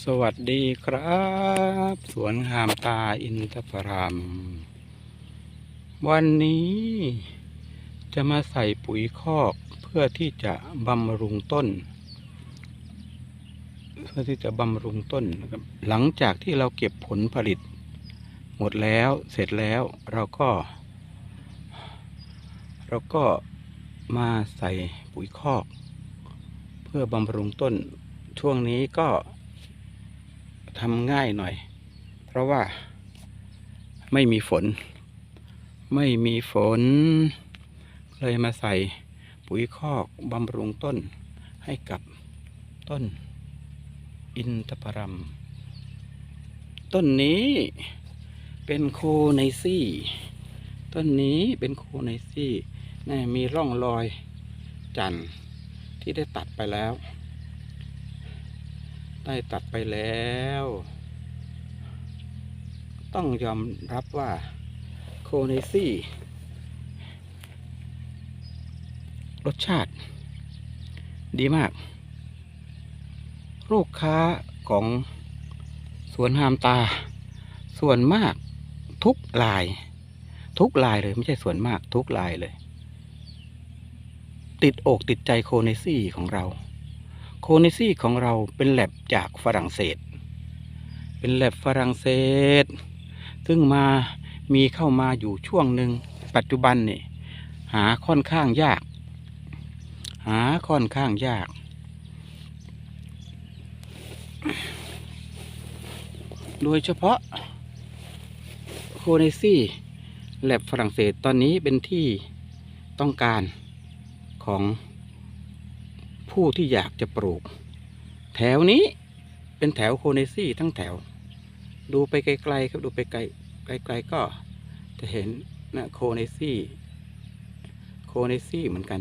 สวัสดีครับ สวนงามตาอินทพราม วันนี้จะมาใส่ปุ๋ยคอกเพื่อที่จะบำรุงต้น เพื่อที่จะบำรุงต้นนะครับหลังจากที่เราเก็บผลผลิต หมดแล้วเสร็จแล้วเราก็ เราก็มาใส่ปุ๋ยคอก เพื่อบำรุงต้นช่วงนี้ก็ ทำง่ายหน่อย เพราะว่าไม่มีฝน ไม่มีฝน เลยมาใส่ปุ๋ยคอกบำรุงต้นให้กับต้น อินทผลัม ต้นนี้เป็นโคไนซี่ ต้นนี้เป็นโคไนซี่นี่มีร่องรอยจันทร์ที่ได้ตัดไปแล้ว ได้ตัดไปแล้ว ต้องยอมรับว่าโคเนซี่ รสชาติ ดีมาก ลูกค้าของสวนหามตา ส่วนมากทุกลาย ทุกลายเลยไม่ใช่ส่วนมากทุกลายเลย ติดอกติดใจโคเนซี่ของเรา โคเนซี่ของเราเป็นแลบจากฝรั่งเศส เป็นแลบฝรั่งเศส ซึ่งมามีเข้ามาอยู่ช่วงหนึ่งปัจจุบันนี่หาค่อนข้างยาก หาค่อนข้างยากโดยเฉพาะโคเนซี่แลบฝรั่งเศสตอนนี้เป็นที่ต้องการของ ผู้ที่อยากจะปลูก แถวนี้เป็นแถวโคเนซี่ทั้งแถว ดูไปไกลๆครับดูไปไกลไกลๆก็จะเห็นนะโคเนซี่โคเนซี่เหมือนกัน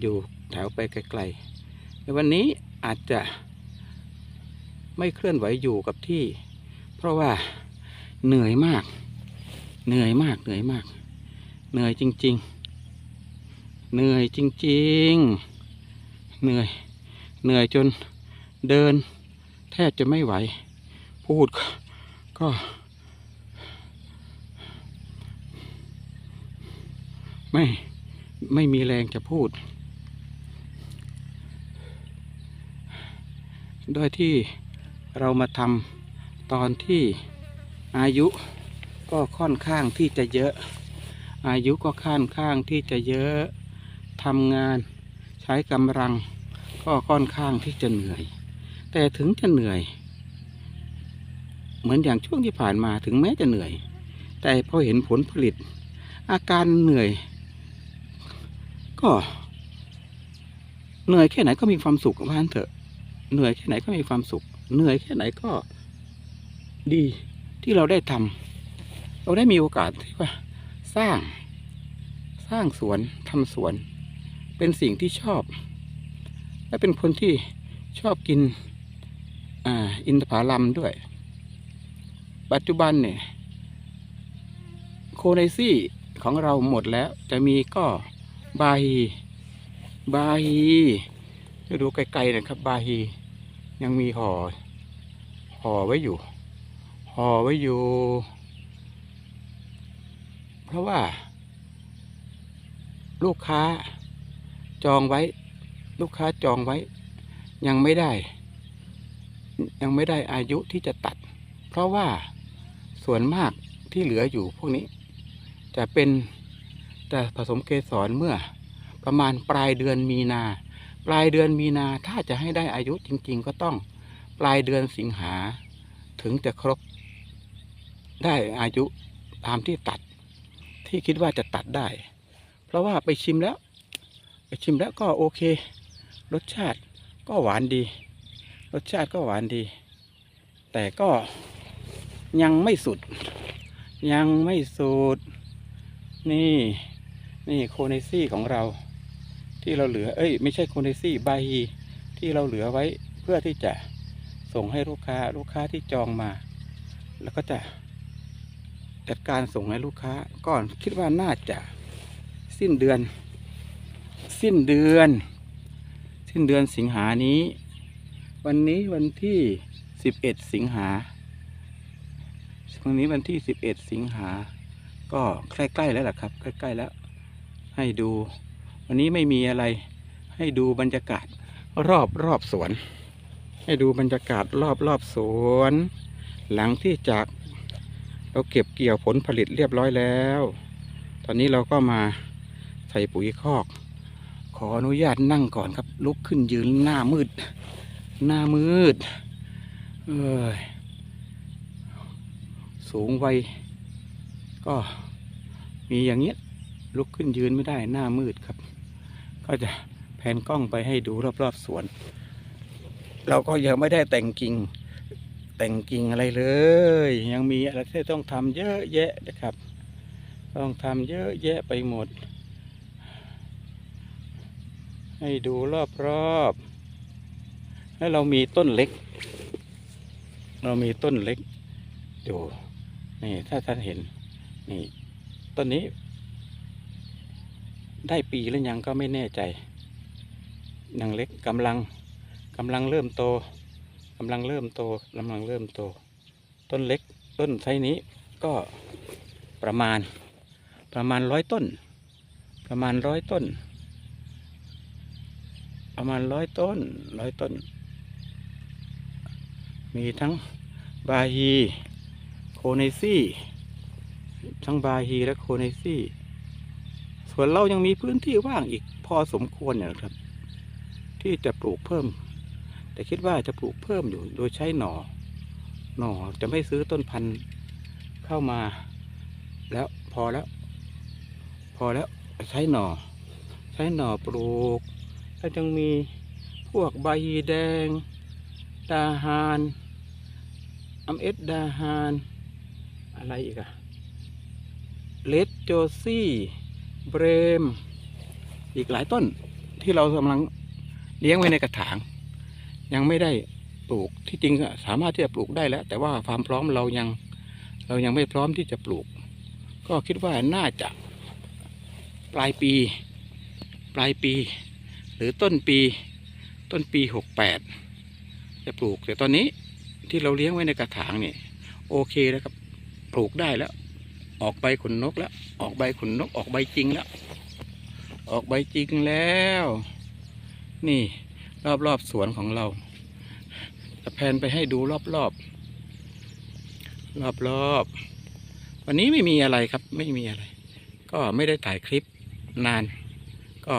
อยู่แถวไปไกลๆในวันนี้อาจจะไม่เคลื่อนไหวอยู่กับที่ เพราะว่าเหนื่อยมาก เหนื่อยมากเหนื่อยมาก เหนื่อยจริง ๆ เหนื่อยจริง ๆ เหนื่อย เหนื่อยจนเดิน แทบจะไม่ไหว พูดก็ ไม่ไม่มีแรงจะพูด ด้วยที่เรามาทำตอนที่อายุก็ค่อนข้างที่จะเยอะ อายุก็ค่อนข้างที่จะเยอะทำงาน ใช้กำลังก็ค่อนข้างที่จะเหนื่อย แต่ถึงจะเหนื่อย เหมือนอย่างช่วงที่ผ่านมาถึงแม้จะเหนื่อย แต่พอเห็นผลผลิต อาการเหนื่อย ก็เหนื่อยแค่ไหนก็มีความสุขว่างั้นเถอะ เหนื่อยแค่ไหนก็มีความสุข เหนื่อยแค่ไหนก็ดีที่เราได้ทำเราได้มีโอกาสที่ว่า สร้าง สร้างสวนทำสวน เป็นสิ่งที่ชอบ และเป็นคนที่ชอบกินออินทผลัมด้วย ปัจจุบันเนี่ย โคไนซี่ของเราหมดแล้วจะมีก็บาฮีบาฮีจะดูไกลๆนะครับ บาฮียังมีห่อห่อไว้อยู่ห่อไว้อยู่ เพราะว่า ลูกค้า จองไว้ ลูกค้าจองไว้ ยังไม่ได้ ยังไม่ได้อายุที่จะตัด เพราะว่าส่วนมากที่เหลืออยู่พวกนี้ จะเป็นแต่ผสมเกสรเมื่อประมาณปลายเดือนมีนา ปลายเดือนมีนาถ้าจะให้ได้อายุจริง ๆ ก็ต้องปลายเดือนสิงหาถึงจะครบ ได้อายุตามที่ตัดที่คิดว่าจะตัดได้ เพราะว่าไปชิมแล้ว ไปชิมแล้วก็โอเค รสชาติก็หวานดี รสชาติก็หวานดี แต่ก็ยังไม่สุด ยังไม่สุด นี่นี่โคเนซี่ของเรา ที่เราเหลือ เอ้ย ไม่ใช่โคเนซี่บาฮีที่เราเหลือไว้เพื่อที่จะส่งให้ลูกค้าลูกค้าที่จองมา แล้วก็จะจัดการส่งให้ลูกค้าก่อนคิดว่าน่าจะสิ้นเดือน สิ้นเดือน สิ้นเดือนสิงหานี้ วันนี้วันที่สิบเอ็ดสิงหาวันนี้วันที่สิบเอ็ดสิงหา ก็ใกล้ๆแล้วล่ะครับ ใกล้ๆแล้ว ให้ดู วันนี้ไม่มีอะไร ให้ดูบรรยากาศรอบรอบสวน ให้ดูบรรยากาศรอบรอบสวน หลังที่จากเราเก็บเกี่ยวผลผลิตเรียบร้อยแล้ว ตอนนี้เราก็มาใส่ปุ๋ยคอก ขออนุญาตนั่งก่อนครับ ลุกขึ้นยืนหน้ามืด หน้ามืด เอ้ยสูงวัยก็มีอย่างเงี้ยลุกขึ้นยืนไม่ได้หน้ามืดครับ ก็จะแผนกล้องไปให้ดูรอบๆสวน เราก็ยังไม่ได้แต่งกิ่ง แต่งกิ่งอะไรเลย ยังมีอะไรที่ต้องทำเยอะแยะนะครับ ต้องทำเยอะแยะไปหมด ให้ดูรอบๆแล้เรามีต้นเล็ก เรามีต้นเล็กดูนี่ถ้าท่านเห็น นี่ต้นนี้ ได้ปีแล้วยังก็ไม่แน่ใจยังเล็กกำลังกำลังเริ่มโตกำลังเริ่มโตกำลังเริ่มโต ต้นเล็ก ต้นไซนี้ก็ประมาณประมาณร้อยต้น ประมาณร้อยต้น ประมาณร้อยต้นร้อยต้น มีทั้งบาฮีโคเนซี่ ทั้งบาฮีและโคเนซี่ ส่วนเรายังมีพื้นที่ว่างอีกพอสมควรเนี่ยนะครับ ที่จะปลูกเพิ่ม แต่คิดว่าจะปลูกเพิ่มอยู่โดยใช้หน่อหน่อจะไม่ซื้อต้นพันธุ์เข้ามา แล้วพอแล้ว พอแล้วใช้หน่อใช้หน่อปลูก แล้วยังมีพวกใบแดง ดาฮานอัมเอสดาฮาน อะไรอีกอะเลดโจซี่ เบรม อีกหลายต้นที่เรากำลังเลี้ยงไว้ในกระถาง ยังไม่ได้ปลูกที่จริงอะสามารถที่จะปลูกได้แล้ว แต่ว่าความพร้อมเรายังเรายังไม่พร้อมที่จะปลูก ก็คิดว่าน่าจะปลายปี ปลายปี หรือต้นปีต้นปีหกแปดจะปลูกแต่ตอนนี้ที่เราเลี้ยงไว้ในกระถางนี่โอเคแล้วครับปลูกได้แล้ว ออกใบขนนกแล้ว ออกใบขนนกออกใบจริงแล้ว ออกใบจริงแล้ว นี่รอบรอบสวนของเราจะแพนไปให้ดูรอบรอบรอบรอบวันนี้ไม่มีอะไรครับไม่มีอะไร ก็ไม่ได้ถ่ายคลิปนานก็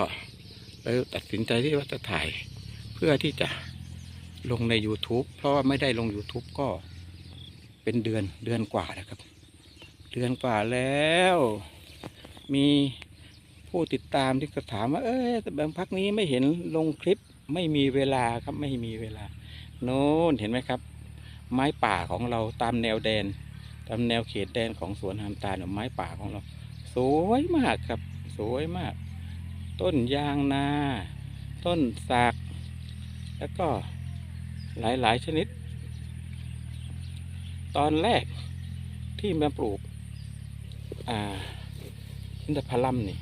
เลยตัดสินใจที่ว่าจะถ่ายเพื่อที่จะลงใน YouTube เพราะว่าไม่ได้ลง YouTube ก็เป็นเดือนเดือนกว่าแล้วครับ เดือนกว่าแล้ว มีผู้ติดตามที่ก็ถามว่า เอ้ยแต่บางพักนี้ไม่เห็นลงคลิปไม่มีเวลาครับไม่มีเวลา โน้นเห็นไหมครับ ไม้ป่าของเราตามแนวแดน ตามแนวเขตแดนของสวนหามตาลเนี่ยไม้ป่าของเรา สวยมากครับ สวยมาก ต้นยางนา ต้นสักแล้วก็หลาย ๆ ชนิด ตอนแรกที่มาปลูก อ่าอินทผลัมนี่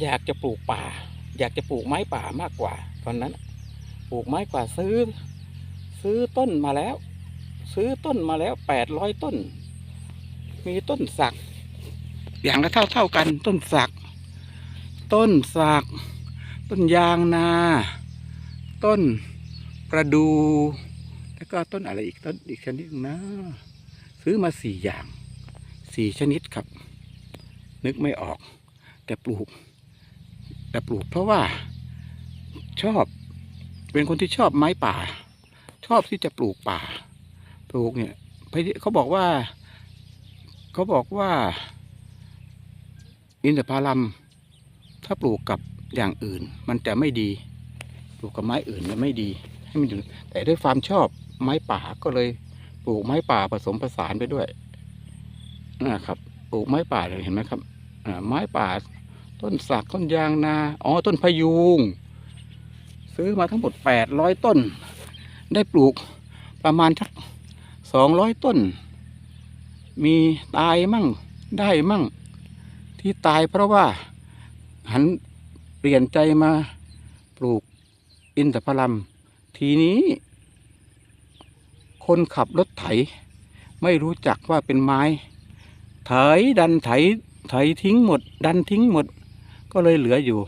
อยากจะปลูกป่า อยากจะปลูกไม้ป่ามากกว่า ตอนนั้น ปลูกไม้กว่าซื้อ ซื้อต้นมาแล้ว ซื้อต้นมาแล้วแปดร้อยต้น มีต้นสัก อย่างละเท่าเท่ากันต้นสัก ต้นสัก ต้นยางนา ต้นประดู แล้วก็ต้นอะไรอีกต้นอีกชนิดนะ ซื้อมาสี่อย่างสี่ชนิดครับ นึกไม่ออก แต่ปลูก แต่ปลูกเพราะว่าชอบเป็นคนที่ชอบไม้ป่า ชอบที่จะปลูกป่า ปลูกเนี่ยเขาบอกว่า เขาบอกว่า อินทผลัม ถ้าปลูกกับอย่างอื่น มันจะไม่ดี ปลูกกับไม้อื่นมันไม่ดี ให้มันอยู่ แต่ด้วยความชอบไม้ป่าก็เลยปลูกไม้ป่าผสมผสานไปด้วยนะครับ ปลูกไม้ป่าเลยเห็นไหมครับอ่าไม้ป่า ต้นสักต้นยางนา อ๋อต้นพยูงซื้อมาทั้งหมดแปดร้อยต้น ได้ปลูกประมาณสักสองร้อยต้น มีตายมั่งได้มั่ง ที่ตายเพราะว่า หันเปลี่ยนใจมาปลูกอินทผลัม ทีนี้ คนขับรถไถ ไม่รู้จักว่าเป็นไม้ ไถดันไถไถทิ้งหมด ดันทิ้งหมด ก็เลยเหลืออยู่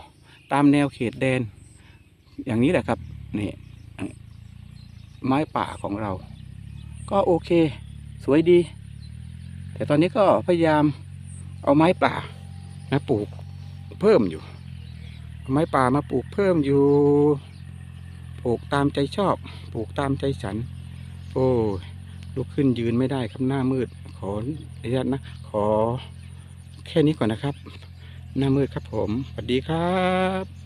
ตามแนวเขตแดน อย่างนี้แหละครับนี่ไม้ป่าของเรา ก็โอเค สวยดี แต่ตอนนี้ก็พยายามเอาไม้ป่ามาปลูก เพิ่มอยู่ ไม้ป่ามาปลูกเพิ่มอยู่ปลูกตามใจชอบปลูกตามใจฉัน โอ้ยลุกขึ้นยืนไม่ได้ครับหน้ามืด ขออนุญาตนะ ขอแค่นี้ก่อนนะครับ หน้ามืดครับผมสวัสดีครับ